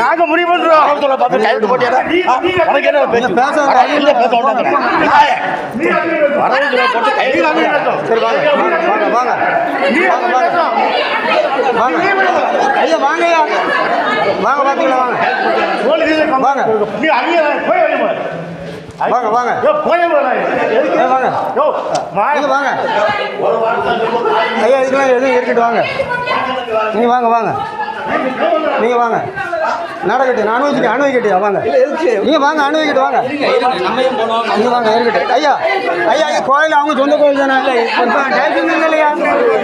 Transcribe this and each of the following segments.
நாங்க முடிவு பண்றோம். சரி வாங்க வாங்க ஐயா பாத்தீங்களா வாங்க. வாங்க வாங்க. வாங்க. வாங்க. ஐயா இதுக்கெல்லாம் எதுவும் இருக்கட்டும் வாங்க. நீங்க வாங்க வாங்க. நீங்க வாங்க. நடக்கட்டும் நான் அனுபவிச்சுட்டு அனுபவிக்கட்டியா வாங்க. நீங்க வாங்க அனுபவிக்கிட்டு வாங்க. நீங்க வாங்க இருக்கட்டும். ஐயா ஐயா ஐயா கோயில் அவங்க சொந்த கோயில் தானே? இல்லையா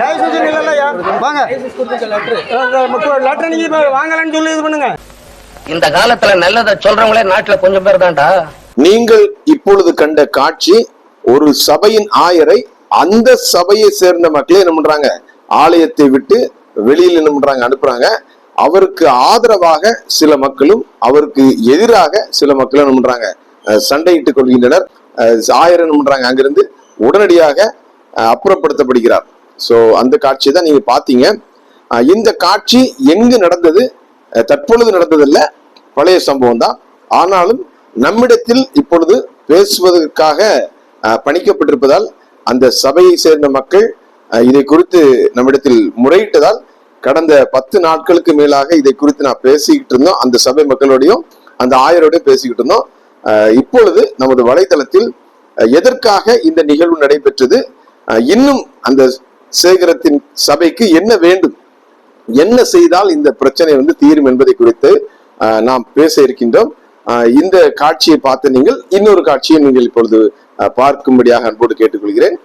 டைசன் இல்லையா வாங்க. லெட்டர் நீங்க இப்ப வாங்கலன்னு சொல்லி இது பண்ணுங்க. இந்த காலத்துல நல்லதை சொல்றவங்களே நாட்டுல கொஞ்சம் பேர் தான்டா. நீங்கள் இப்பொழுது கண்ட காட்சி ஒரு சபையின் ஆயரை அந்த சபையை சேர்ந்த மக்களே என்ன பண்றாங்க? ஆலயத்தை விட்டு வெளியில் என்ன பண்றாங்க? அனுப்புறாங்க. அவருக்கு ஆதரவாக சில மக்களும் அவருக்கு எதிராக சில மக்களும் என்ன பண்றாங்க? சண்டையிட்டுக் கொள்கின்றனர். அஹ் ஆயர் என்ன பண்றாங்க? அங்கிருந்து உடனடியாக அப்புறப்படுத்தப்படுகிறார். ஸோ அந்த காட்சியை தான் நீங்க பாத்தீங்க இந்த காட்சி எங்கு நடந்தது? தற்பொழுது நடந்ததில்லை. பழைய சம்பவம் தான். ஆனாலும் நம்மிடத்தில் இப்பொழுது பேசுவதற்காக பணிக்கப்பட்டிருப்பதால் அந்த சபையை சேர்ந்த மக்கள் இதை குறித்து நம்மிடத்தில் முறையிட்டதால் கடந்த பத்து நாட்களுக்கு மேலாக இதை குறித்து நான் பேசிக்கிட்டு இருந்தோம். அந்த சபை மக்களோடையும் அந்த ஆயரோடையும் பேசிக்கிட்டு இருந்தோம். இப்பொழுது நமது வலைதளத்தில் எதற்காக இந்த நிகழ்வு நடைபெற்றது இன்னும் அந்த சேகரத்தின் சபைக்கு என்ன வேண்டும் என்ன செய்தால் இந்த பிரச்சனை வந்து தீரும் என்பதை குறித்து நாம் பேச இருக்கின்றோம். இந்த காட்சியை பார்த்த நீங்கள் இன்னொரு காட்சியை நீங்கள் இப்பொழுது அஹ், பார்க்கும்படியாக அன்போடு கேட்டுக்கொள்கிறேன்.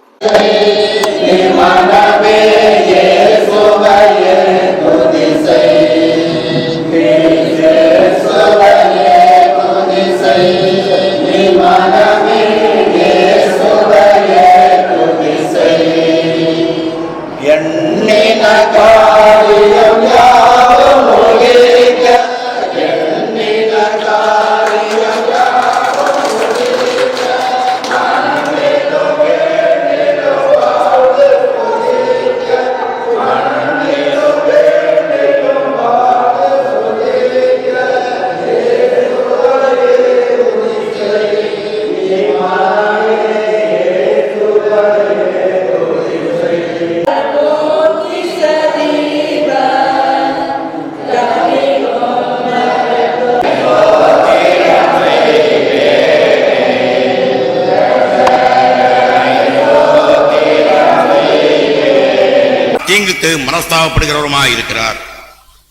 தீங்குக்கு மனஸ்தாபப்படுகிறவருமாய் இருக்கிறார்.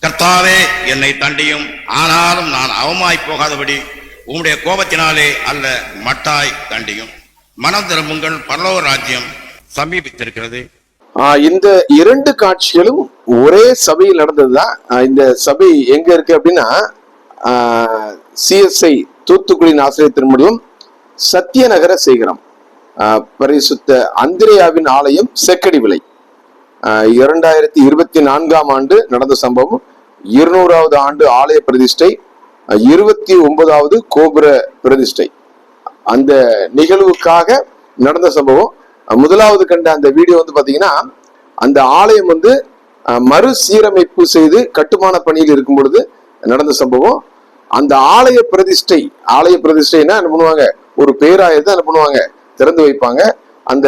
கர்த்தாவே என்னை தண்டியும். ஆனாலும் நான் அவமாய் போகாதபடி உம்முடைய கோபத்தினாலே அல்ல மட்டாய் தண்டியும். மனம் திரும்புங்கள் பரலோக ராஜ்யம் சமீபித்திருக்கிறது. இந்த இரண்டு காட்சிகளும் ஒரே சபையில் நடந்ததுதான் இந்த சபை எங்க இருக்கு அப்படின்னா சிஎஸ்ஐ தூத்துக்குடியின் ஆசிரியர் திருமணம் சத்தியநகர சேகரம். ஆஹ் பரிசுத்த அந்திரேயாவின் ஆலயம் செக்கடி விலை. இரண்டாயிரத்தி இருபத்தி நான்காம் ஆண்டு நடந்த சம்பவம். இருநூறாவது ஆண்டு ஆலய பிரதிஷ்டை இருபத்தி ஒன்பதாவது கோபுர பிரதிஷ்டை. அந்த நிகழ்வுக்காக நடந்த சம்பவம். முதலாவது கண்ட அந்த வீடியோ வந்து பாத்தீங்கன்னா அந்த ஆலயம் வந்து மறுசீரமைப்பு செய்து கட்டுமான பணியில் இருக்கும் பொழுது நடந்த சம்பவம். அந்த ஆலய பிரதிஷ்டை ஆலய பிரதிஷ்டைன்னா என்ன பண்ணுவாங்க? ஒரு பேராயத்தை என்ன பண்ணுவாங்க? திறந்து வைப்பாங்க. அந்த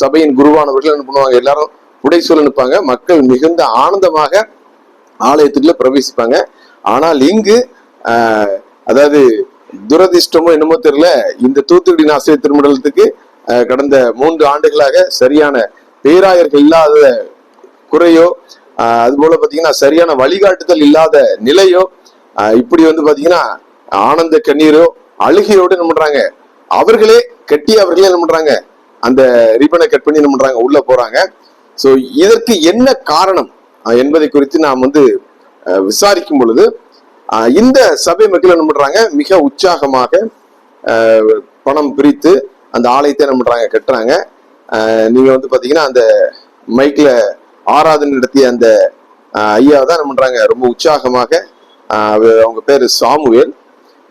சபையின் குருவானவர்கள் என்ன பண்ணுவாங்க? எல்லாரும் புடைசூழ நிற்பாங்க மக்கள் மிகுந்த ஆனந்தமாக ஆலயத்துக்குள்ள பிரவேசிப்பாங்க. ஆனால் இங்கு ஆஹ், அதாவது துரதிர்ஷ்டமோ என்னமோ தெரியல இந்த தூத்துக்குடி நாசிய திருமண்டலத்துக்கு கடந்த மூன்று ஆண்டுகளாக சரியான பேராயர்கள் இல்லாத குறையோ ஆஹ், அது போல பாத்தீங்கன்னா சரியான வழிகாட்டுதல் இல்லாத நிலையோ இப்படி வந்து பாத்தீங்கன்னா ஆனந்த கண்ணீரோ அழுகையோடு என்ன பண்றாங்க அவர்களே கட்டி அவர்களே என்ன பண்றாங்க அந்த ரிப்பனை கட் பண்ணி என்ன பண்றாங்க உள்ள போறாங்க. சோ இதற்கு என்ன காரணம்? என்பதை குறித்து நாம் வந்து விசாரிக்கும் பொழுது இந்த சபை மக்கள் என்ன பண்றாங்க? மிக உற்சாகமாக பணம் பிரித்து அந்த ஆலயத்தை என்ன பண்றாங்க? கட்டுறாங்க. நீங்க வந்து பாத்தீங்கன்னா அந்த மைக்ல ஆராதனை நடத்திய அந்த ஐயா தான் என்ன பண்றாங்க? ரொம்ப உற்சாகமாக அவங்க பேரு சாமுவேல்.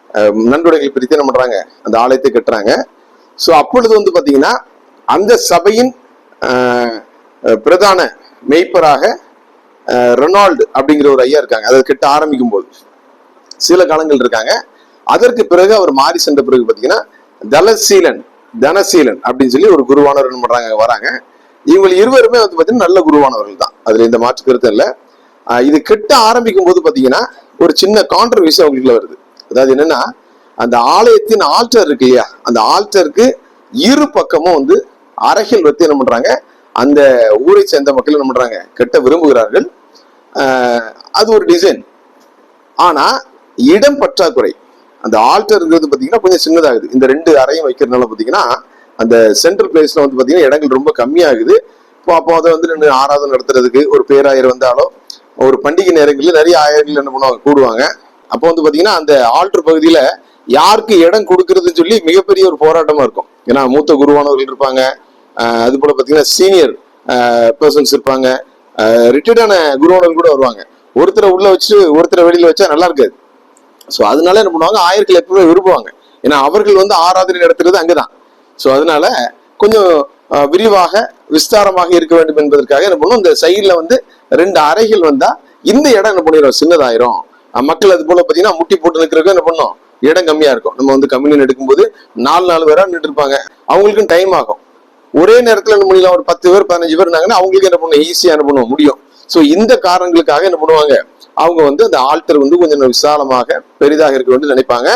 நன்றுடைகள் நன்கொடைகள் பிரித்து என்ன பண்றாங்க? அந்த ஆலயத்தை கட்டுறாங்க. ஸோ அப்பொழுது வந்து பாத்தீங்கன்னா அந்த சபையின் பிரதான மெய்ப்பராக ரொனால்டு ரெனால்டு அப்படிங்கிற ஒரு ஐயா இருக்காங்க. அதை கிட்ட ஆரம்பிக்கும் போது சில காலங்கள் இருக்காங்க. அதற்கு பிறகு அவர் மாறி சென்ற பிறகு பார்த்தீங்கன்னா தலசீலன் தனசீலன் அப்படின்னு சொல்லி ஒரு குருவானவர் என்ன பண்றாங்க வராங்க. இவங்க இருவருமே வந்து பார்த்தீங்கன்னா நல்ல குருவானவர்கள் தான். அதுல இந்த மாற்று கருத்து இல்லை. இது கிட்ட ஆரம்பிக்கும் போது பார்த்தீங்கன்னா ஒரு சின்ன கான்ட்ரவர்சி அவங்களுக்குள்ள வருது. அதாவது என்னன்னா அந்த ஆலயத்தின் ஆல்டர் இருக்கு இல்லையா? அந்த ஆல்டருக்கு இரு பக்கமும் வந்து அறைகள் வைத்து என்ன பண்றாங்க அந்த ஊரை சேர்ந்த மக்கள் என்ன பண்றாங்க? கெட்ட விரும்புகிறார்கள். அது ஒரு டிசைன் ஆனா இடம் பற்றாக்குறை. அந்த ஆல்டர்ங்கிறது பார்த்தீங்கன்னா கொஞ்சம் சின்னதாகுது. இந்த ரெண்டு அறையும் வைக்கிறதுனால பார்த்தீங்கன்னா அந்த சென்ட்ரல் பிளேஸ்ல வந்து பார்த்தீங்கன்னா இடங்கள் ரொம்ப கம்மியாகுது. இப்போ அப்போ அதை வந்து நின்று ஆராதனை நடத்துறதுக்கு ஒரு பேராயர் வந்தாலோ ஒரு பண்டிகை நேரங்களில் நிறைய ஆயர்கள் என்ன பண்ணுவாங்க கூடுவாங்க. அப்போ வந்து பார்த்தீங்கன்னா அந்த ஆல்டர் பகுதியில் யாருக்கு இடம் கொடுக்கறதுன்னு சொல்லி மிகப்பெரிய ஒரு போராட்டமாக இருக்கும். ஏன்னா மூத்த குருவானவர்கள் இருப்பாங்க. அது போல பார்த்தீங்கன்னா சீனியர் பர்சன்ஸ் இருப்பாங்க. ரிட்டையர்டான குருவானவர்கள் கூட வருவாங்க. ஒருத்தரை உள்ள வச்சு ஒருத்தரை வெளியில் வச்சா நல்லா இருக்காது. ஸோ அதனால என்ன பண்ணுவாங்க? ஆயர்கள் எப்பவுமே விரும்புவாங்க. ஏன்னா அவர்கள் வந்து ஆராதனை நடத்துறது அங்கதான். ஸோ அதனால கொஞ்சம் விரிவாக விஸ்தாரமாக இருக்க வேண்டும் என்பதற்காக என்ன பண்ணுவோம்? இந்த சைடில் வந்து ரெண்டு அறைகள் வந்தா இந்த இடம் என்ன பண்ணிடும் சின்னதாயிரும். மக்கள் அது போல பார்த்தீங்கன்னா முட்டி போட்டு நிற்கிறதுக்கு என்ன பண்ணும்? இடம் கம்மியா இருக்கும். நம்ம வந்து கம்யூனியன் எடுக்கும்போது நாலு நாலு பேரா நின்று இருப்பாங்க. அவங்களுக்கும் டைம் ஆகும். ஒரே நேரத்துல என்ன பண்ணிடலாம்? ஒரு பத்து பேர் பதினஞ்சு பேர் இருந்தாங்கன்னா அவங்களுக்கு என்ன பண்ணுவோம்? ஈஸியா என்ன பண்ணுவோம்? முடியும். ஸோ இந்த காரணங்களுக்காக என்ன பண்ணுவாங்க? அவங்க வந்து அந்த ஆல்டர் வந்து கொஞ்சம் விசாலமாக பெரிதாக இருக்க வேண்டும் நினைப்பாங்க.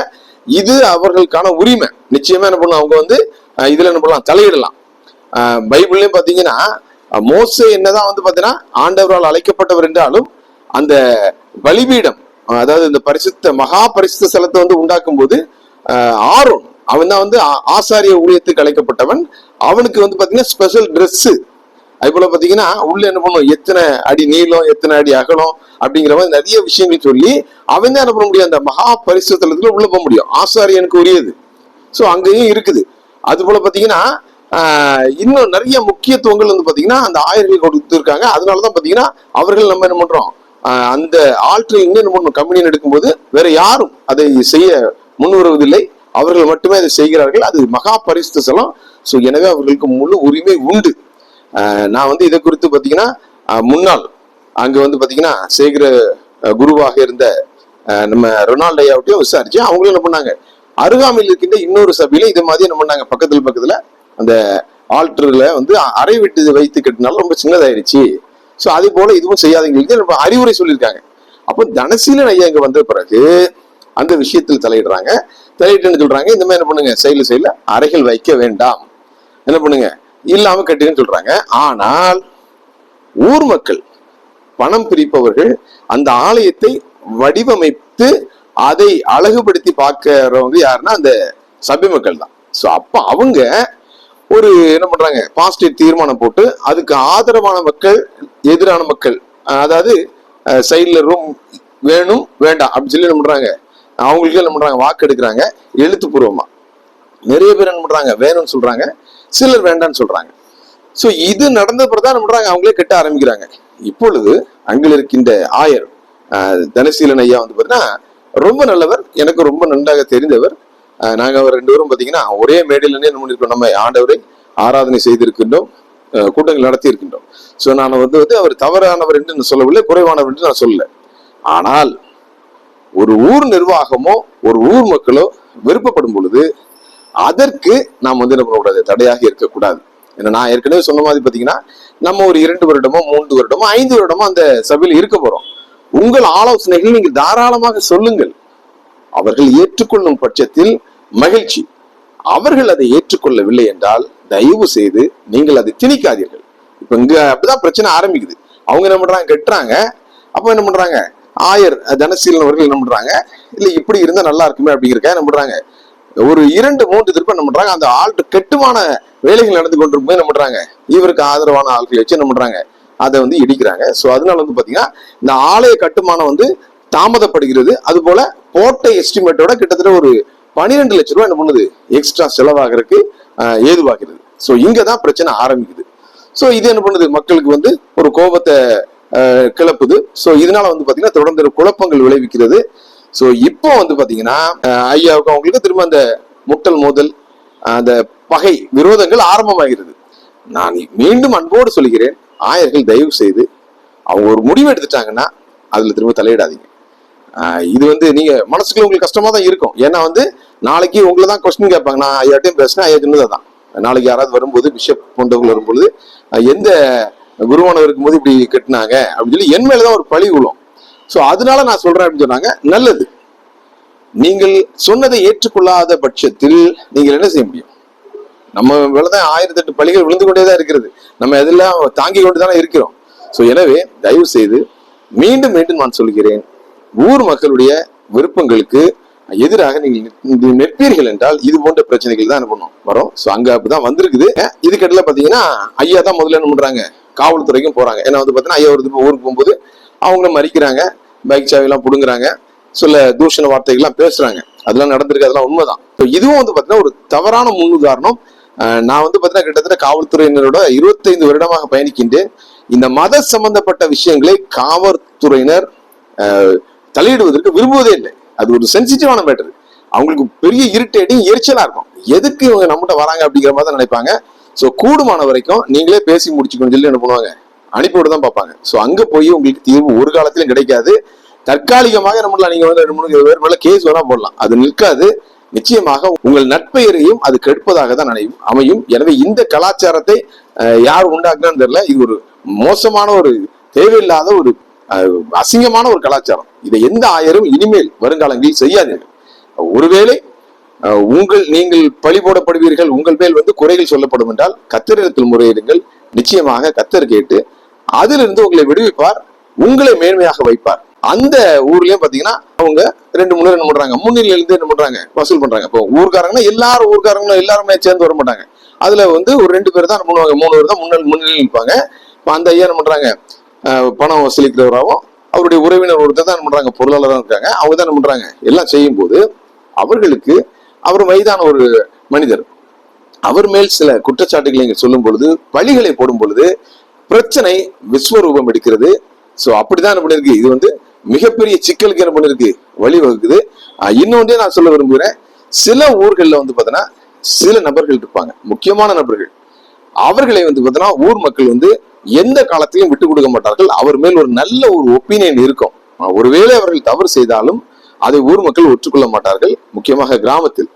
இது அவர்களுக்கான உரிமை. நிச்சயமா என்ன பண்ணும் அவங்க வந்து இதுல என்ன பண்ணலாம்? தலையிடலாம். பைபிள்லயும் பாத்தீங்கன்னா மோசே என்னதான் வந்து பாத்தீங்கன்னா ஆண்டவரால் அழைக்கப்பட்டவர் என்றாலும் அந்த பலிபீடம் அதாவது இந்த பரிசுத்த மகா பரிசுத்த ஸ்தலத்தை வந்து உண்டாக்கும் போது ஆரோன் அவன் தான் வந்து ஆ- ஆசாரிய ஊழியத்துக்கு அழைக்கப்பட்டவன். அவனுக்கு வந்து பாத்தீங்கன்னா ஸ்பெஷல் ட்ரெஸ்ஸு அது போல பாத்தீங்கன்னா உள்ள என்ன பண்ணும்? எத்தனை அடி நீளம் எத்தனை அடி அகலம் அப்படிங்கிற மாதிரி நிறைய விஷயங்கள் சொல்லி அவன் தான் என்ன பண்ண முடியும்? அந்த மகா பரிசுத்தலத்துல உள்ள போக முடியும். ஆசாரியனுக்கு உரியது. சோ அங்கேயும் இருக்குது. அது போல பாத்தீங்கன்னா இன்னும் நிறைய முக்கியத்துவங்கள் வந்து பாத்தீங்கன்னா அந்த ஆயர்கள் கொடுத்துருக்காங்க. அதனாலதான் பாத்தீங்கன்னா அவர்கள் நம்ம என்ன பண்றோம்? அந்த ஆல்ட்ரில் இன்னும் என்ன பண்ணணும் கம்பெனியின் எடுக்கும்போது வேற யாரும் அதை செய்ய முன் வருவதில்லை அவர்கள் மட்டுமே அதை செய்கிறார்கள். அது மகா பரிசுத்த ஸ்தலம் ஸோ எனவே அவர்களுக்கு முழு உரிமை உண்டு. நான் வந்து இதை குறித்து பார்த்தீங்கன்னா முன்னாள் அங்கே வந்து பார்த்தீங்கன்னா சேகர குருவாக இருந்த நம்ம ரொனால்டோ ஐயாவட்டையும் விசாரிச்சு அவங்களும் என்ன பண்ணாங்க? அருகாமையில் இருக்கின்ற இன்னொரு சபையில இது மாதிரி என்ன பண்ணாங்க? பக்கத்துல பக்கத்துல அந்த ஆல்டர்ல வந்து அறை விட்டு வைத்து கட்டினாலும் ரொம்ப சின்னதாயிருச்சு. ஸோ அது போல இதுவும் செய்யாதீங்களுக்கு நம்ம அறிவுரை சொல்லியிருக்காங்க. அப்போ தனசீலன் ஐயா இங்க வந்த பிறகு அந்த விஷயத்தில் தலையிடுறாங்க. தலையிட்டுன்னு சொல்றாங்க. இந்த மாதிரி என்ன பண்ணுங்க? செயல் செயல அறைகள் வைக்க வேண்டாம். என்ன பண்ணுங்க? இல்லாம கட்டுங்கன்னு சொல்றாங்க. ஆனால் ஊர் மக்கள் பணம் பிரிப்பவர்கள் அந்த ஆலயத்தை வடிவமைத்து அதை அழகுபடுத்தி பார்க்கறவங்க யாருன்னா அந்த சபை மக்கள் தான். ஸோ அப்போ அவங்க ஒரு என்ன பண்றாங்க? பாசிட்டிவ் தீர்மானம் போட்டு அதுக்கு ஆதரவான மக்கள் எதிரான மக்கள் அதாவது சைட்ல ரூம் வேணும் வேண்டாம் அப்படின்னு சொல்லி என்ன பண்றாங்க? அவங்களுக்கு என்ன பண்றாங்க? வாக்கு எடுக்கிறாங்க. எழுத்துப்பூர்வமா. நிறைய பேர் என்ன பண்றாங்க? வேணும்னு சொல்றாங்க. சிலர் வேண்டாம்னு சொல்றாங்க. ஸோ இது நடந்த பிறதான் என்ன பண்றாங்க? அவங்களே கட்ட ஆரம்பிக்கிறாங்க. இப்பொழுது அங்கில் இருக்கின்ற ஆயர் தனசீலன் ஐயா வந்து பார்த்தீங்கன்னா ரொம்ப நல்லவர். எனக்கு ரொம்ப நன்றாக தெரிந்தவர். நாங்கள் அவர் ரெண்டு பேரும் பார்த்தீங்கன்னா ஒரே மேடையில் என்ன பண்ணிருக்கோம்? நம்ம ஆண்டவரை ஆராதனை செய்திருக்கின்றோம். கூட்டங்கள் நடத்தி இருக்கின்றோம் ஸோ நான் வந்து வந்து அவர் தவறானவர் என்று நான் சொல்லவில்லை குறைவானவர் என்று நான் சொல்லலை. ஆனால் ஒரு ஊர் நிர்வாகமோ ஒரு ஊர் மக்களோ விருப்பப்படும் பொழுது அதற்கு நாம் வந்து என்ன பண்ணக்கூடாது? தடையாக இருக்கக்கூடாது. ஏன்னா நான் ஏற்கனவே சொன்ன மாதிரி பார்த்தீங்கன்னா நம்ம ஒரு இரண்டு வருடமோ மூன்று வருடமோ ஐந்து வருடமோ அந்த சபையில் இருக்க போறோம். உங்கள் ஆலோசனைகள் நீங்கள் தாராளமாக சொல்லுங்கள். அவர்கள் ஏற்றுக்கொள்ளும் பட்சத்தில் மகிழ்ச்சி. அவர்கள் அதை ஏற்றுக்கொள்ளவில்லை என்றால் தயவு செய்து நீங்கள் அதை திணிக்காதீர்கள். இப்ப இங்க அப்படிதான் பிரச்சனை ஆரம்பிக்குது. அவங்க என்ன பண்றாங்க? கட்டுறாங்க. அப்ப என்ன பண்றாங்க? ஆயர் தனசீலன் அவர்கள் என்ன பண்றாங்க? இல்ல இப்படி இருந்தா நல்லா இருக்குமே அப்படிங்கிறக்க என்ன பண்றாங்க? ஒரு இரண்டு மூன்று திருப்பம் என்ன பண்றாங்க? அந்த ஆள் கெட்டுமான வேலைகள் நடந்து கொண்டிருக்கும் என்ன பண்றாங்க? இவருக்கு ஆதரவான ஆட்களை வச்சு என்ன பண்றாங்க? அதை வந்து இடிக்கிறாங்க. சோ அதனால வந்து பாத்தீங்கன்னா இந்த ஆலய கட்டுமானம் வந்து தாமதப்படுகிறது. அது போல போட்ட எஸ்டிமேட்டோட கிட்டத்தட்ட ஒரு பன்னிரெண்டு லட்ச ரூபாய் என்ன பண்ணுது? எக்ஸ்ட்ரா செலவாகிறதுக்கு ஏதுவாகிறது. ஸோ இங்கே தான் பிரச்சனை ஆரம்பிக்குது. ஸோ இது என்ன பண்ணுது? மக்களுக்கு வந்து ஒரு கோபத்தை கிளப்புது. ஸோ இதனால வந்து பார்த்தீங்கன்னா தொடர்ந்து குழப்பங்கள் விளைவிக்கிறது. ஸோ இப்போ வந்து பார்த்தீங்கன்னா ஐயாவுக்கு அவங்களுக்கு திரும்ப அந்த முட்டல் மோதல் அந்த பகை விரோதங்கள் ஆரம்பமாகிறது. நான் மீண்டும் அன்போடு சொல்கிறேன் ஆயர்கள் தயவு செய்து அவங்க ஒரு முடிவு எடுத்துட்டாங்கன்னா அதில் திரும்ப தலையிடாதீங்க. இது வந்து நீங்க மனசுக்குள்ள உங்களுக்கு கஷ்டமா தான் இருக்கும். ஏன்னா வந்து நாளைக்கு உங்களை தான் கொஸ்டின் கேட்பாங்க. நான் ஐயாட்டையும் பேசினேன் ஐயா சொன்னது தான் நாளைக்கு யாராவது வரும்போது பிஷப் போன்றவர்கள் வரும்பொழுது எந்த குருவானவர் இருக்கும்போது இப்படி கட்டினாங்க அப்படின்னு சொல்லி என் மேலதான் ஒரு பழி விழும். ஸோ அதனால நான் சொல்றேன் அப்படின்னு சொன்னாங்க. நல்லது. நீங்கள் சொன்னதை ஏற்றுக்கொள்ளாத பட்சத்தில் நீங்கள் என்ன செய்ய முடியும்? நம்ம மேலதான் ஆயிரத்தி எட்டு பள்ளிகள் விழுந்து கொண்டே தான் இருக்கிறது. நம்ம எதெல்லாம் தாங்கி கொண்டு தானே இருக்கிறோம். ஸோ எனவே தயவு செய்து மீண்டும் மீண்டும் நான் சொல்கிறேன். ஊர் மக்களுடைய விருப்பங்களுக்கு எதிராக நீங்கள் நிற்பீர்கள் என்றால் இது போன்ற பிரச்சனைகள் தான் என்ன பண்ணும்? வரும். ஸோ அங்க அப்படிதான் வந்திருக்குது. அஹ் பார்த்தீங்கன்னா பாத்தீங்கன்னா ஐயா தான் முதல்ல என்ன பண்றாங்க? காவல்துறைக்கும் போறாங்க. ஏன்னா வந்து பாத்தீங்கன்னா ஐயா ஒரு திரும்ப ஊருக்கு போகும்போது அவங்களும் மறிக்கிறாங்க. பைக் சாவியெல்லாம் புடுங்குறாங்க. சில தூஷண வார்த்தைகள்லாம் பேசுறாங்க. அதெல்லாம் நடந்திருக்கு. அதெல்லாம் உண்மைதான். இப்போ இதுவும் வந்து பாத்தீங்கன்னா ஒரு தவறான முன்னுதாரணம். நான் வந்து பாத்தீங்கன்னா கிட்டத்தட்ட காவல்துறையினரோட இருபத்தைந்து வருடமாக பயணிக்கின்றேன். இந்த மத சம்பந்தப்பட்ட விஷயங்களை காவல்துறையினர் தலையிடுவதற்கு விரும்புவதே இல்லை. அது ஒரு சென்சிட்டிவான மேட்டர் அவங்களுக்கு பெரிய இரிட்டேட்டிங் எரிச்சலா இருக்கும். எதுக்கு இவங்க நம்மகிட்ட வராங்க அப்படிங்கிற மாதிரி தான் நினைப்பாங்க. ஸோ கூடுமான வரைக்கும் நீங்களே பேசி முடிச்சுக்கணும்னு சொல்லி என்ன பண்ணுவாங்க? அனுப்பிவிட தான் பார்ப்பாங்க. ஸோ அங்கே போய் உங்களுக்கு தீர்வு ஒரு காலத்திலும் கிடைக்காது. தற்காலிகமாக நம்மள நீங்கள் வந்து ரெண்டு மூணு பேர் மேலே கேஸ் வேணால் போடலாம். அது நிற்காது. நிச்சயமாக உங்கள் நட்பெயரையும் அது கெடுப்பதாக தான் அணையும் அமையும். எனவே இந்த கலாச்சாரத்தை யார் உண்டாக்குனான்னு தெரியல. இது ஒரு மோசமான ஒரு தேவையில்லாத ஒரு அசிங்கமான ஒரு கலாச்சாரம். இதை எந்த ஆயரும் இனிமேல் வருங்காலங்களில் செய்யாதீர்கள். ஒருவேளை உங்கள் நீங்கள் பழி போடப்படுவீர்கள் உங்கள் மேல் வந்து குறைகள் சொல்லப்படும் என்றால் கத்தரிடத்தில் முறையிடுங்கள். நிச்சயமாக கத்தர் கேட்டு அதிலிருந்து உங்களை விடுவிப்பார் உங்களை மேன்மையாக வைப்பார். அந்த ஊர்லயும் பாத்தீங்கன்னா அவங்க ரெண்டு மூணு என்ன பண்றாங்க முன்னிலையில இருந்து என்ன பண்றாங்க வசூல் பண்றாங்க. இப்போ ஊர்க்காரங்கன்னா எல்லாரும் ஊர்க்காரங்களும் எல்லாருமே சேர்ந்து வர மாட்டாங்க. அதுல வந்து ஒரு ரெண்டு பேர் தான் பண்ணுவாங்க மூணு பேர் தான் முன்னல் முன்னிலையில் நிற்பாங்க இப்போ அந்த ஐயா என்ன பண்றாங்க பணம் வசூலிக்கிறவராகவும் அவருடைய உறவினர் ஒருத்தர் தான் என்ன பண்றாங்க பொருளாளராக இருக்காங்க. அவங்க தான் என்ன பண்றாங்க எல்லாம் செய்யும் போது அவர்களுக்கு அவர் வயதான ஒரு மனிதர். அவர் மேல் சில குற்றச்சாட்டுகளை இங்க சொல்லும் பொழுது பழிகளை போடும் பொழுது பிரச்சனை விஸ்வரூபம் எடுக்கிறது. ஸோ அப்படிதான் என்ன பண்ணிருக்கு இது வந்து மிகப்பெரிய சிக்கலுக்கு என்ன பண்ணிருக்கு வழிவகுக்குது. இன்னொன்றே நான் சொல்ல விரும்புகிறேன். சில ஊர்களில் வந்து பார்த்தீங்கன்னா சில நபர்கள் இருப்பாங்க. முக்கியமான நபர்கள். அவர்களை வந்து பார்த்தீங்கன்னா ஊர் மக்கள் வந்து எந்த காலத்திலையும் விட்டு கொடுக்க மாட்டார்கள். அவர் மேல் ஒரு நல்ல ஒரு ஒப்பீனியன் இருக்கும். ஒருவேளை அவர்கள் தவறு செய்தாலும் அதை ஊர் மக்கள் ஒற்றுக்கொள்ள மாட்டார்கள் முக்கியமாக கிராமத்தில்.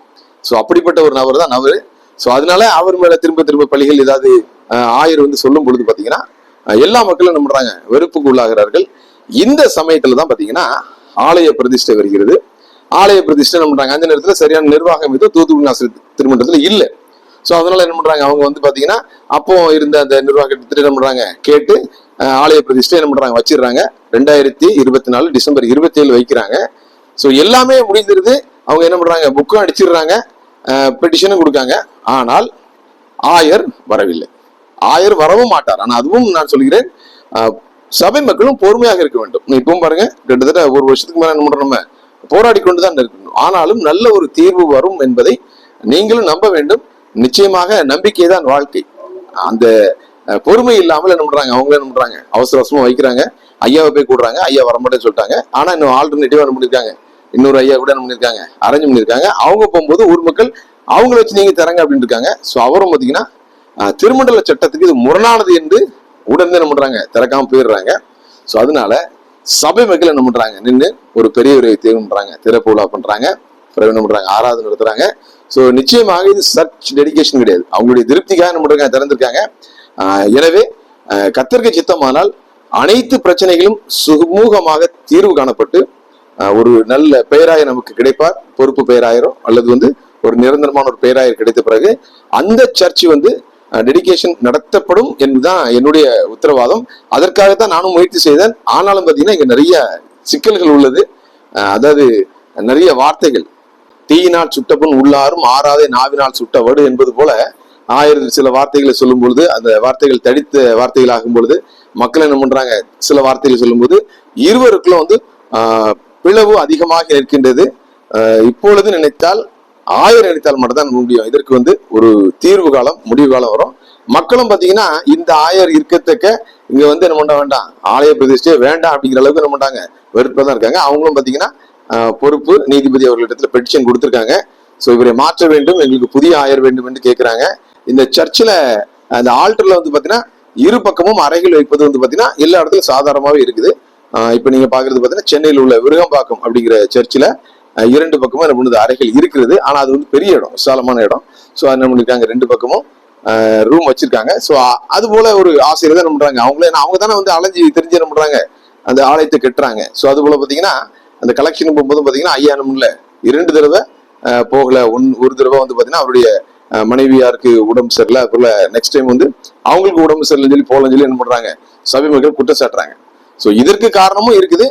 ஸோ அப்படிப்பட்ட ஒரு நபர் தான் நபர் ஸோ அதனால அவர் மேல திரும்ப திரும்ப பள்ளிகள் ஏதாவது ஆயர் வந்து சொல்லும் பொழுது பார்த்தீங்கன்னா எல்லா மக்களும் என்ன பண்றாங்க வெறுப்புக்கு உள்ளாகிறார்கள். இந்த சமயத்துல தான் பார்த்தீங்கன்னா ஆலய பிரதிஷ்டை வருகிறது. ஆலய பிரதிஷ்டை என்ன பண்றாங்க அந்த நேரத்தில் சரியான நிர்வாகம் இது தூத்துக்குடி ஆசிரியர் திருமன்றத்தில் இல்லை. ஸோ அதனால என்ன பண்றாங்க அவங்க வந்து பாத்தீங்கன்னா அப்போ இருந்த அந்த நிர்வாகத்தை என்ன பண்றாங்க கேட்டு ஆலய பிரதிஷ்டை என்ன பண்றாங்க வச்சிடுறாங்க. ரெண்டாயிரத்தி இருபத்தி நாலு டிசம்பர் இருபத்தி ஏழு வைக்கிறாங்க. ஸோ எல்லாமே முடிஞ்சிருது அவங்க என்ன பண்ணுறாங்க புக்கும் அடிச்சிடுறாங்க. பெட்டிஷனும் கொடுக்காங்க. ஆனால் ஆயர் வரவில்லை. ஆயர் வரவும் மாட்டார். ஆனால் அதுவும் நான் சொல்கிறேன். சபை மக்களும் பொறுமையாக இருக்க வேண்டும். இப்பவும் பாருங்க கிட்டத்தட்ட ஒரு வருஷத்துக்கு மேலே என்ன பண்ணுறோம் நம்ம? போராடி கொண்டுதான் இருக்கணும். ஆனாலும் நல்ல ஒரு தீர்வு வரும் என்பதை நீங்களும் நம்ப வேண்டும். நிச்சயமாக நம்பிக்கை தான் வாழ்க்கை. அந்த பொறுமை இல்லாமல் என்ன பண்றாங்க? அவங்களே என்ன பண்றாங்க? அவசர அவசரமா வைக்கிறாங்க. ஐயாவை போய் கூடுறாங்க. ஐயா வரமாட்டேன்னு சொல்லிட்டாங்க. ஆனா இன்னும் ஆல்டர்னேட்டிவா என்ன பண்ணிருக்காங்க? இன்னொரு ஐயா கூட என்ன பண்ணியிருக்காங்க அரேஞ்ச் பண்ணிருக்காங்க. அவங்க போகும்போது ஊர் மக்கள் அவங்கள வச்சு நீங்க தரங்க அப்படின்னு இருக்காங்க. ஸோ அவரும் பார்த்தீங்கன்னா திருமண்டல சட்டத்துக்கு இது முரணானது என்று உடனே என்ன பண்றாங்க? திறக்காம போயிடுறாங்க. ஸோ அதனால சபை மக்கள் என்ன பண்றாங்க? நின்று ஒரு பெரிய ஒரு தேர்வு பண்றாங்க. திறப்பு விழா பண்றாங்க. பிறகு என்ன பண்றாங்க? ஆராதனை நடத்துறாங்க. ஸோ நிச்சயமாக இது சர்ச் டெடிகேஷன் கிடையாது. அவங்களுடைய திருப்திக்காக என்ன பண்றாங்க? திறந்திருக்காங்க. எனவே கத்திரிக்கை சித்தமானால் அனைத்து பிரச்சனைகளும் சுமூகமாக தீர்வு காணப்பட்டு ஒரு நல்ல பெயராய நமக்கு கிடைப்பார். பொறுப்பு பெயராயிரம் அல்லது வந்து ஒரு நிரந்தரமான ஒரு பெயராயர் கிடைத்த பிறகு அந்த சர்ச் வந்து டெடிகேஷன் நடத்தப்படும் என்பதுதான் என்னுடைய உத்தரவாதம். அதற்காகத்தான் நானும் முயற்சி செய்தேன். ஆனாலும் பார்த்தீங்கன்னா இங்க நிறைய சிக்கல்கள் உள்ளது. அதாவது நிறைய வார்த்தைகள். தீயினால் சுட்டப்புண் உள்ளாரும் ஆறாதே நாவினால் சுட்ட வடு என்பது போல ஆயிரம் சில வார்த்தைகளை சொல்லும் பொழுது அந்த வார்த்தைகள் தடித்த வார்த்தைகள் ஆகும் பொழுது மக்கள் என்ன பண்றாங்க? சில வார்த்தைகள் சொல்லும்போது இருவருக்குள்ள வந்து பிளவு அதிகமாக இருக்கின்றது. இப்பொழுது நினைத்தால் ஆயிரம் நினைத்தால் மட்டும்தான் முடியும். இதற்கு வந்து ஒரு தீர்வு காலம் முடிவு காலம் வரும். மக்களும் பாத்தீங்கன்னா இந்த ஆயர் இருக்கத்தக்க இங்க வந்து என்ன பண்ண வேண்டாம். ஆலய பிரதிஷ்டையே வேண்டாம் அப்படிங்கிற அளவுக்கு என்ன பண்ணாங்க வெறுப்பாக தான் இருக்காங்க. அவங்களும் பாத்தீங்கன்னா பொறுப்பு நீதிபதி அவர்களிடத்துல பெட்டிஷன் கொடுத்துருக்காங்க. ஸோ இவரை மாற்ற வேண்டும் எங்களுக்கு புதிய ஆயர் வேண்டும் என்று கேட்கிறாங்க இந்த சர்ச்சில் அந்த ஆல்டர்ல வந்து பாத்தீங்கன்னா இரு பக்கமும் அறைகள் வைப்பது வந்து பாத்தீங்கன்னா எல்லா இடத்துலையும் சாதாரணமாகவே இருக்குது. இப்ப நீங்க பாக்குறது பாத்தீங்கன்னா சென்னையில் உள்ள விருகம்பாக்கம் அப்படிங்கிற சர்ச்சில் இரண்டு பக்கமும் என்ன பண்ணுது? அறைகள் இருக்கிறது. ஆனா அது வந்து பெரிய இடம் விசாலமான இடம். ஸோ என்ன பண்ணிருக்காங்க? ரெண்டு பக்கமும் ரூம் வச்சிருக்காங்க. ஸோ அது போல ஒரு ஆசிரியர் தான் என்ன பண்றாங்க? அவங்களே அவங்க தானே வந்து அலைஞ்சு தெரிஞ்சு என்ன பண்றாங்க? அந்த ஆலயத்தை கட்டுறாங்க. ஸோ அது போல பாத்தீங்கன்னா அந்த கலெக்ஷன் போகும்போது பாத்தீங்கன்னா ஐயா நம்மள இரண்டு தடவை போகல. ஒன் ஒரு தடவை வந்து பாத்தீங்கன்னா அவருடைய மனைவியாருக்கு உடம்பு சரியில்லை. அதுபோல நெக்ஸ்ட் டைம் வந்து அவங்களுக்கு உடம்பு சரியில்லைன்னு சொல்லி போகலன்னு சொல்லி என்ன பண்றாங்க? சபை மக்கள் குற்றம் சாட்டுறாங்க. ஸோ இதற்கு காரணமும் இருக்குது.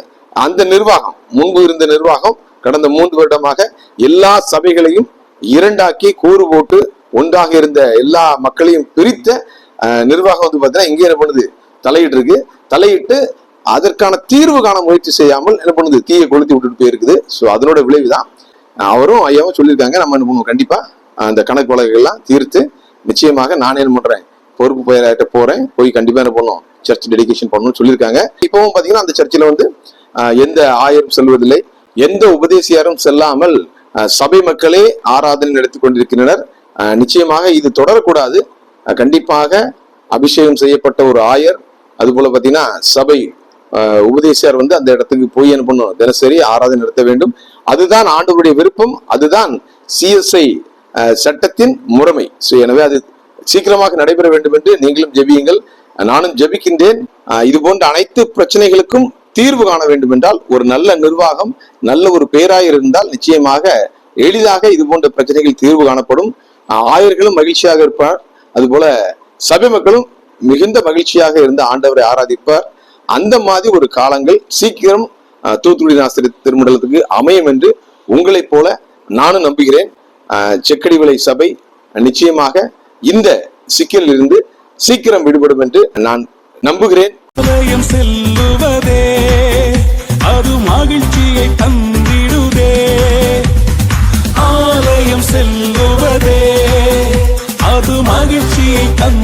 அந்த நிர்வாகம் முன்பு இருந்த நிர்வாகம் கடந்த மூன்று வருடமாக எல்லா சபைகளையும் இரண்டாக்கி கூறு போட்டு ஒன்றாக இருந்த எல்லா மக்களையும் பிரித்த நிர்வாகம் வந்து பார்த்தீங்கன்னா இங்கே என்ன பண்ணுது? தலையிட்டு இருக்கு தலையிட்டு அதற்கான தீர்வு காண முயற்சி செய்யாமல் என்ன பண்ணுது? தீயை கொளுத்தி விட்டுட்டு போயிருக்குது. ஸோ அதனோட விளைவு தான் அவரும் ஐயாவும் சொல்லியிருக்காங்க. நம்ம என்ன பண்ணுவோம்? கண்டிப்பாக அந்த கணக்கு வழக்குகள்லாம் தீர்த்து நிச்சயமாக நான் என்ன பண்ணுறேன் பொறுப்பு பெயராட்ட போறேன். போய் கண்டிப்பா என்ன பண்ணும்? சர்ச் டெடிகேஷன் பண்ணணும்னு சொல்லியிருக்காங்க. இப்பவும் பாத்தீங்கன்னா அந்த சர்ச்சில் வந்து எந்த ஆயரும் செல்வதில்லை. எந்த உபதேசியாரும் செல்லாமல் சபை மக்களே ஆராதனை நடத்தி கொண்டிருக்கின்றனர். நிச்சயமாக இது தொடரக்கூடாது. கண்டிப்பாக அபிஷேகம் செய்யப்பட்ட ஒரு ஆயர் அதுபோல பாத்தீங்கன்னா சபை உபதேசியார் வந்து அந்த இடத்துக்கு போய் என்ன பண்ணும்? தினசரி ஆராதனை நடத்த வேண்டும். அதுதான் ஆண்டவருடைய விருப்பம். அதுதான் சிஎஸ்ஐ சட்டத்தின் முறைமை. ஸோ எனவே அது சீக்கிரமாக நடைபெற வேண்டும் என்று நீங்களும் ஜெபியுங்கள். நானும் ஜெபிக்கின்றேன். இது போன்ற அனைத்து பிரச்சனைகளுக்கும் தீர்வு காண வேண்டும் என்றால் ஒரு நல்ல நிர்வாகம் நல்ல ஒரு பேராயர் இருந்தால் நிச்சயமாக எளிதாக இது போன்ற பிரச்சனைகள் தீர்வு காணப்படும். ஆயர்களும் மகிழ்ச்சியாக இருப்பார். அதுபோல சபை மக்களும் மிகுந்த மகிழ்ச்சியாக இருந்த ஆண்டவரை ஆராதிப்பார். அந்த மாதிரி ஒரு காலங்கள் சீக்கிரம் தூத்துக்குடி நாசிரி திருமண்டலத்துக்கு அமையும் என்று உங்களைப் போல நானும் நம்புகிறேன். ஆஹ், செக்கடி விலை சபை நிச்சயமாக இந்த சிக்கலில் இருந்து சீக்கிரம் விடுபடும் என்று நான் நம்புகிறேன். செல்லுவதே அது மகிழ்ச்சியை தந்திடுதே. ஆலயம் செல்லுவதே அது மகிழ்ச்சியை தந்து